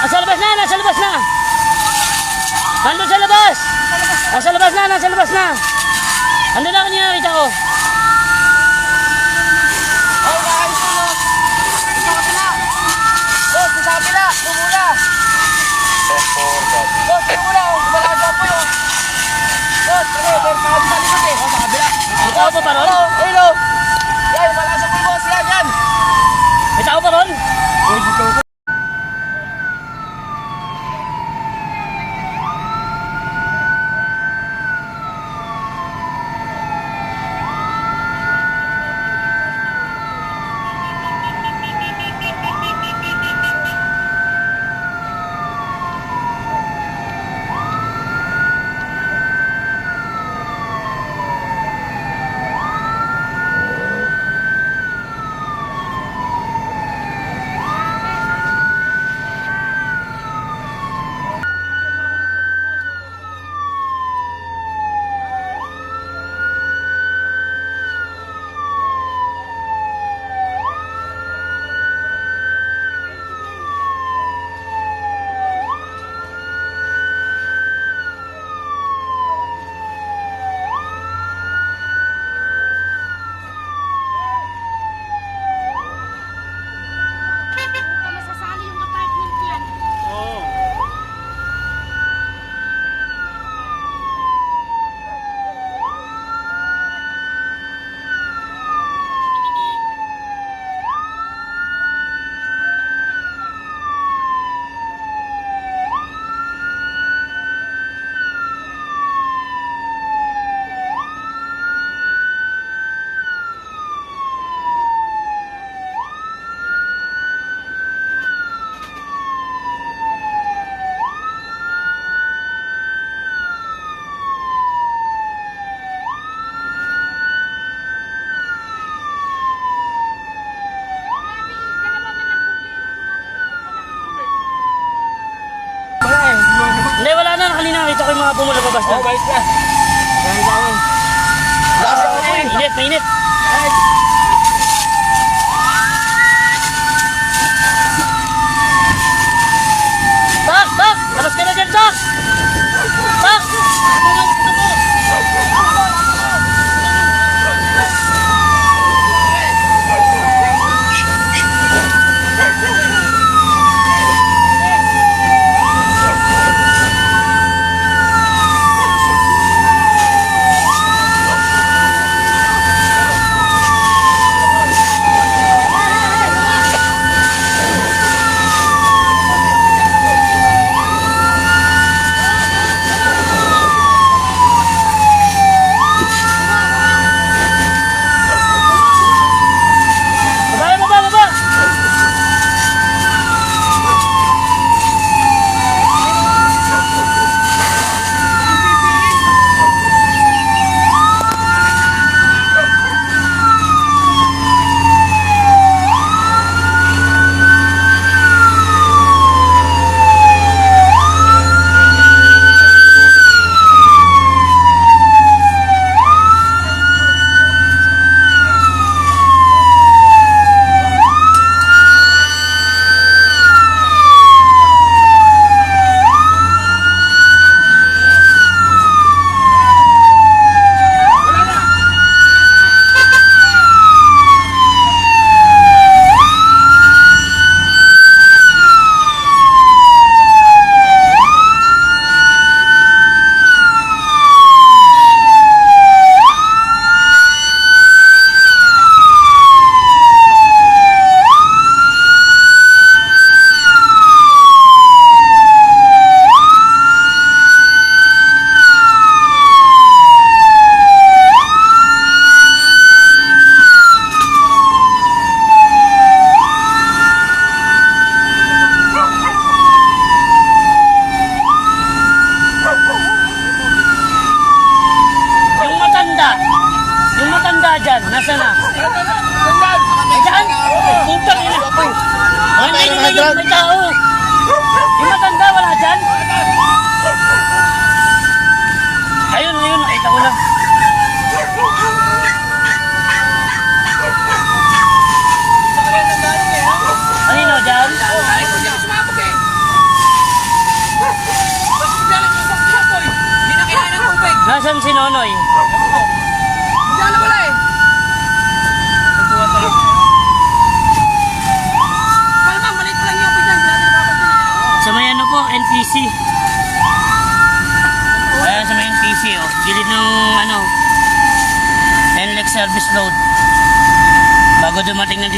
Nasa labas na, nasa labas na. Nandun sa labas. Nasa labas na, nasa labas na. Ano na kanina nakita ko? Ko eh. Oh, tao pa pa ron? Oh, hello. Yan, wala sa boss. Yan, yan. May tao pa ron? Masasali yung mga bumulabas na. Oh, balik na. Yan sa. Lasa ko po eh. Mainit, mainit.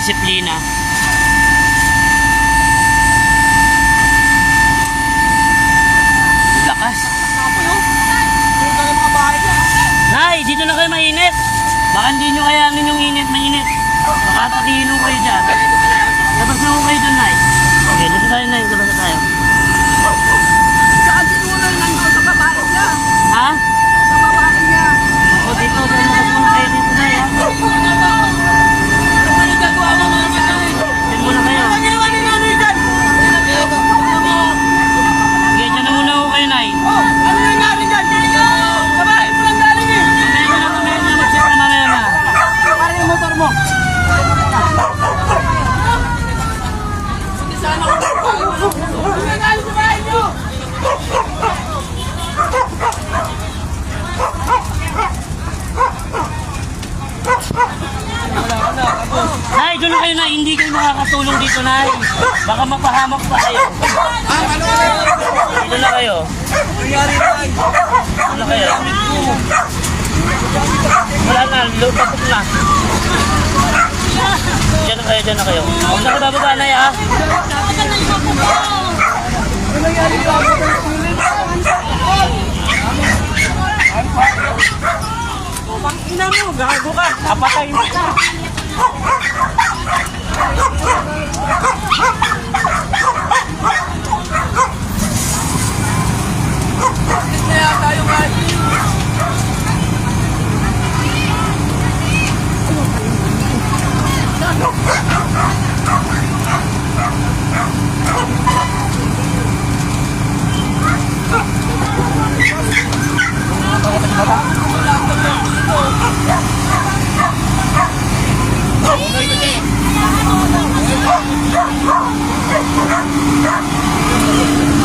Disiplina. Lakas. Nay, dito na kayo mainit. Baka hindi nyo kayanin yung init, mainit. Baka takihin kayo dyan. Labas na ko kayo dun, Nay. Okay, dito tayo, Nay. Labas na tayo. Saan sinunod nandun sa babae niya? Ha? Sa babae niya. O, dito. Dito labas muna kayo dito, Nay, ha? Ano ba yung gagawa mo mga babae? Dito muna kayo. Ano ginawa ni nanay dyan? Okay, dyan na muna ako kayo, Nay. Oh, ano nangyari dyan? Sa bahay pa lang galing eh. Mamaya na, mamaya na. Mag-check na mamaya na. Pare yung motor mo. Hindi sana ako. Ano nangyari sa bahay niyo? Nay, doon na kayo, Nay. Hindi kayo makakatulong dito, Nay. Baka mapahamak pa kayo. Dito na kayo. Dito na kayo. Wala na, lupapot na. Diyan na kayo, diyan na kayo. Huwag na kayo bababa, Nay, ha? Ina mo, gago ka. Kapatay mo ka. Kaya tayo kahit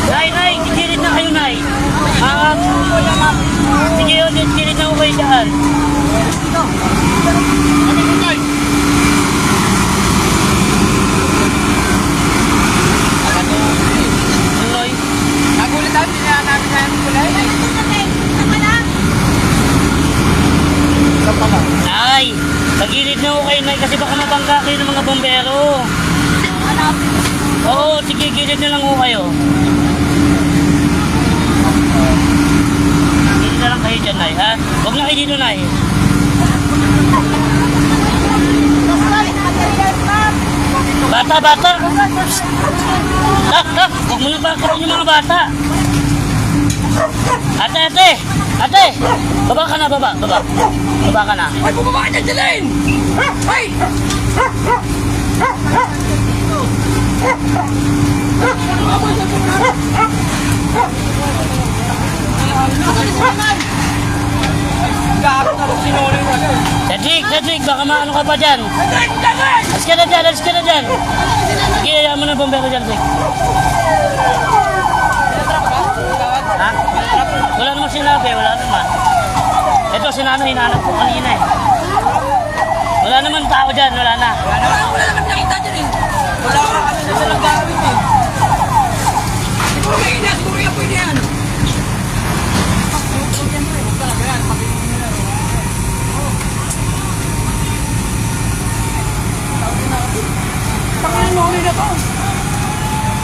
Nay, Nay, kikirit na kayo, Nay. Ah, sige yun, kikirit na ako kayo dyan. Tuloy. Nagulit tayo, hindi na namin na yung kulay. Nay, tagilid na ako kayo, Nay, mabangga kayo ng mga bombero. Oo, sige, gilid na lang ako kayo. Gilid na lang kayo dyan, Nay, ha? Huwag na kayo dito, Nay. Bata, bata! Ah, ah, huwag mo na bakarin yung mga bata. Ate, ate! Ate! Baba ka na, baba, baba. Baba ka na. Ay, bumaba ka! Ay! Na na dyan. Cedric, Cedric, baka maano ka pa dyan. Alis ka na dyan, alis ka na dyan. Sige, hayaan mo na bombero dyan, Cedric. Ha? Wala naman sinabi, wala naman. Ito, si Nano, hinanap ko kanina eh. Wala naman tao dyan, wala na. Wala, wala naman nakita dyan eh. Wala ka kami na silang gamit eh. Siguro may ina, siguro yan pwede yan.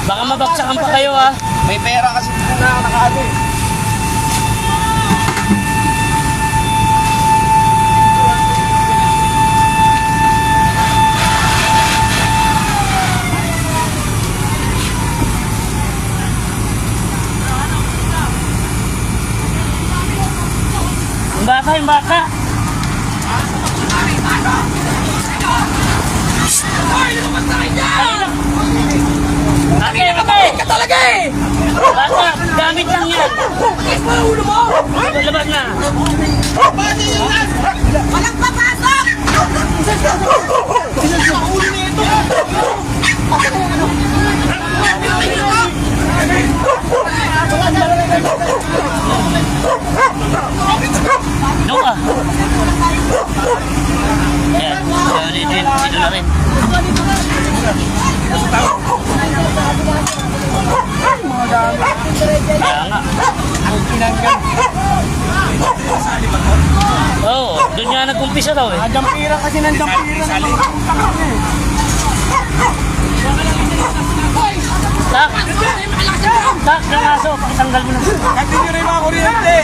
Baka mabaksakan pa kayo ha. May pera kasi na nakaano eh. Yung bata, yung bata. Ate, ate! Ka talaga eh! Gamit lang yan. Kiss mo ulo mo! Labas na. Walang papasok! Ang ulo nito! Yan. So, dito, dito, na rin. Kaya nga. Oo, oh, doon nga nag-umpisa daw eh. Dampira kasi ng dampira na Tak! Tak, ng aso, pakitanggal mo na. Kasi nyo rin mga kuryente.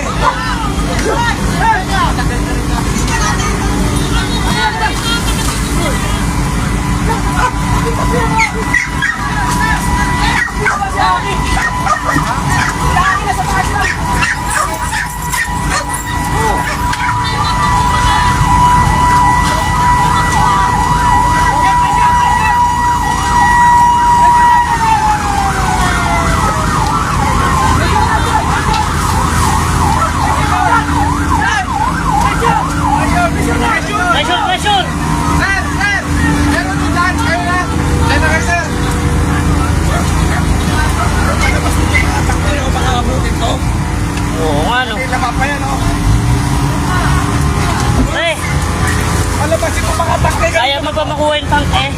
Pressure, pressure! Sir, sir! Meron din dyan. Kayo na. Dyan na kayo, sir. Ano ba sila nakatakbo yung mga abutin ko? Oo nga no. May lama pa yan, oh. Pre, Malabasin ko mga takay. kaya mo pa makuha yung tank eh?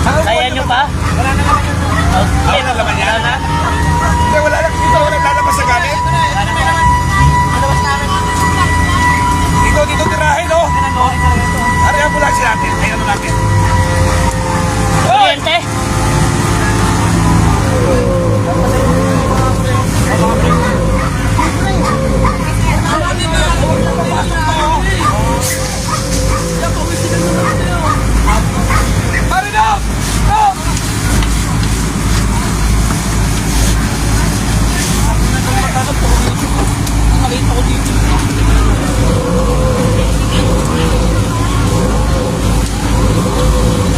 Kaya nyo pa? Wala na naman yun. Okay. Wala na naman yan. Wala na? Hindi, wala na. Dito, wala lalabas sa gamit. Dito, dito tirahin, oh. Ari, ambulansya natin. Ayun na natin. Kuryente? Ari, no! No!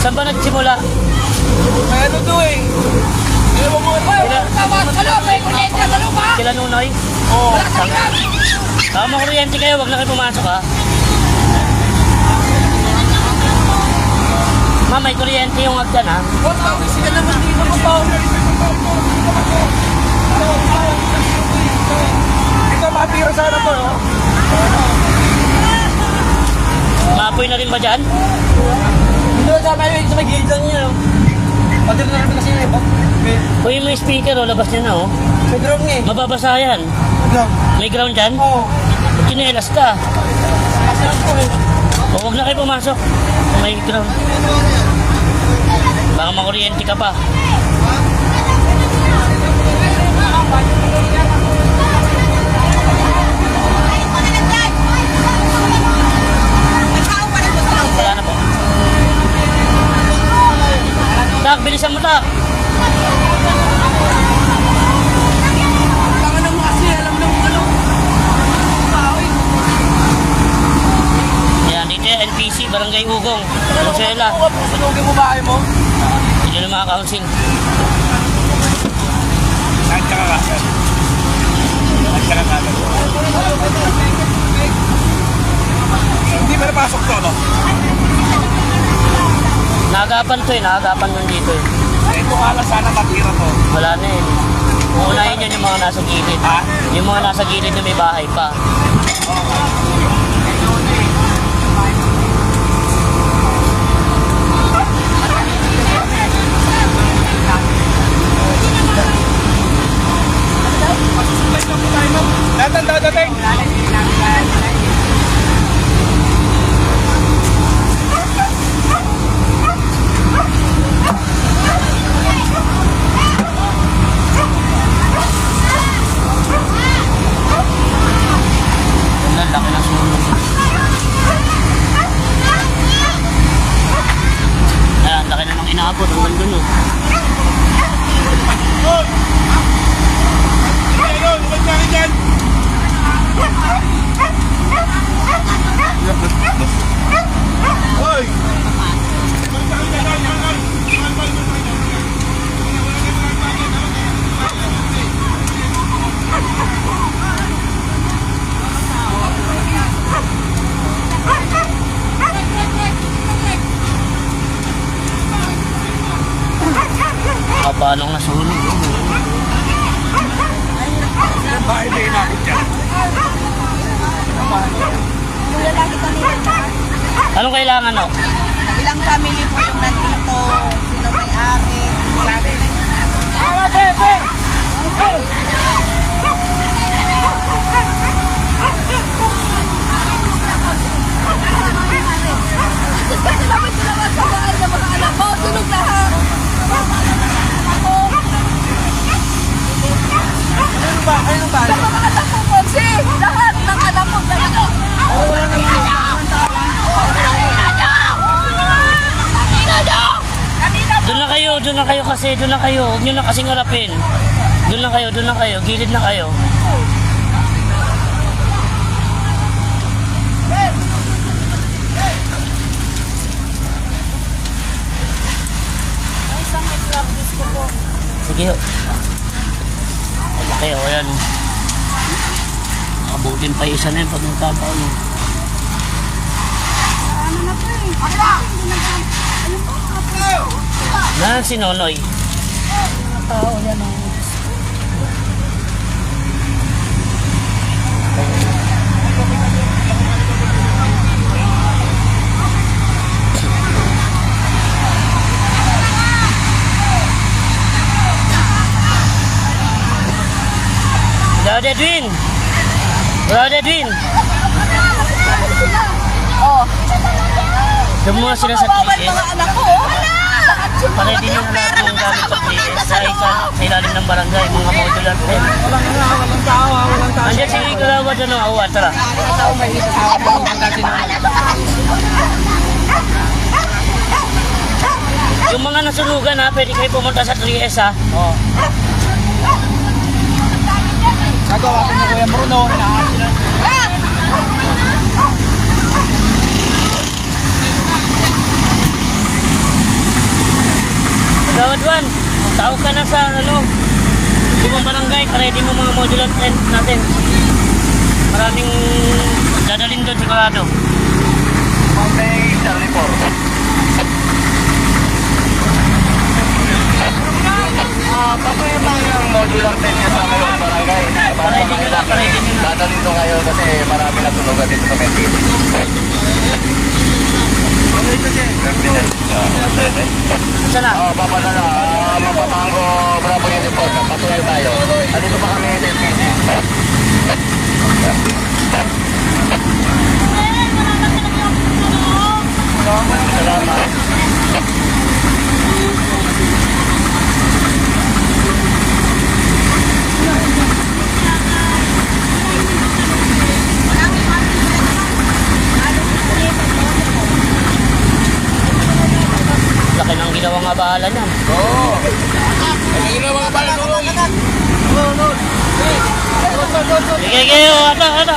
Saan ba nagsimula? May ano to eh. Ewan mo ba? Sila, sila Nunoy? Oo. Oh, makuryente kayo, wag na kayo pumasok ha. Ma, may kuryente yung agdan ha. Ito, matira sana to, oh. Maapoy na rin ba dyan? Hindi, sa may, sa gilid lang niya, oh. Patir na rin kasi yun, eh. May, Uy, may speaker oh, labas niya na oh. May drone nga, eh. Mababasa yan. Drone. May ground dyan? Oo. Chinelas ka. Masarap ko, eh. O, huwag na kayo pumasok. May ground. Baka makuryente ka pa. Tak, bilisan mo tak. Tangan mo kasi, alam mo ano. NPC, Barangay Ugong. Venezuela. Sunugin mo bahay mo? Hindi na mga council. Saan ka ka? Saan ka ka? Hindi ba napasok to, no? Naagapan to eh, naagapan nun dito eh. Eh, kung ala sana matira to. Wala na eh. Uunahin yan yung mga nasa gilid. Ha? Yung mga nasa gilid na may bahay pa. Lahat ang dadating. Ang laki ng sunog. Ayan, laki na ng inaabot. Hanggang dun oh. Ayun, huwag ka rin dyan. Hoy! Nung nasunog. Bahay na inabot dyan. Anong kailangan no? Ilang family po yung nandito? Sino may-ari? Sabi Kasi dapat sila sa bahay ng mga anak mo. Sunog lahat. Ano ba? Ano ba? Sa mga anak mo, Ponsi. Lahat ng anak mo. Ganito. Doon na kayo, doon kayo kasi, doon na kayo. Huwag nyo na kasing harapin. Doon na kayo, doon na kayo. Gilid na kayo. Sige ho. Ano kayo, ayan. Abutin pa isa na yun pag nagkataon Na si Nonoy. Brother Edwin! Brother Edwin! Oh. Lumuha sila sa Bawal TS. mga anak ko. Para din yung lahat ng gamit sa TS sa isa sa ilalim ng barangay, mga modular tent. Walang nga, walang tao, walang tao. Andiyan si Kalawa dyan ang awan, tara. Tao may isa sa akin. Ang kasi na. Yung mga nasunugan ha, pwede kayo pumunta sa 3S ha. Oo. Gagawa ko ni Kuya Bruno. Inaayos sila. Gawad Juan, tawag ka na sa ano, ibang barangay, ready mo mga modular tent natin. Maraming dadalhin doon sigurado. Monday, Charlie 4. Ah, papayo lang yung modular tent niya sa ngayon barangay. Ready nyo na, ready nyo na. Dadalhin ko kayo kasi marami na tulogan dito sa Mentili. Saan na? Oh, papadala. Uh, Mapatango, Bravo Uniform. Patuloy tayo. Andito pa kami sa LPG. Salamat. Laki ng ginawang abahala niyan. Oo. Ang ginawa ka pala tulong. Sige, sige, ano, ano.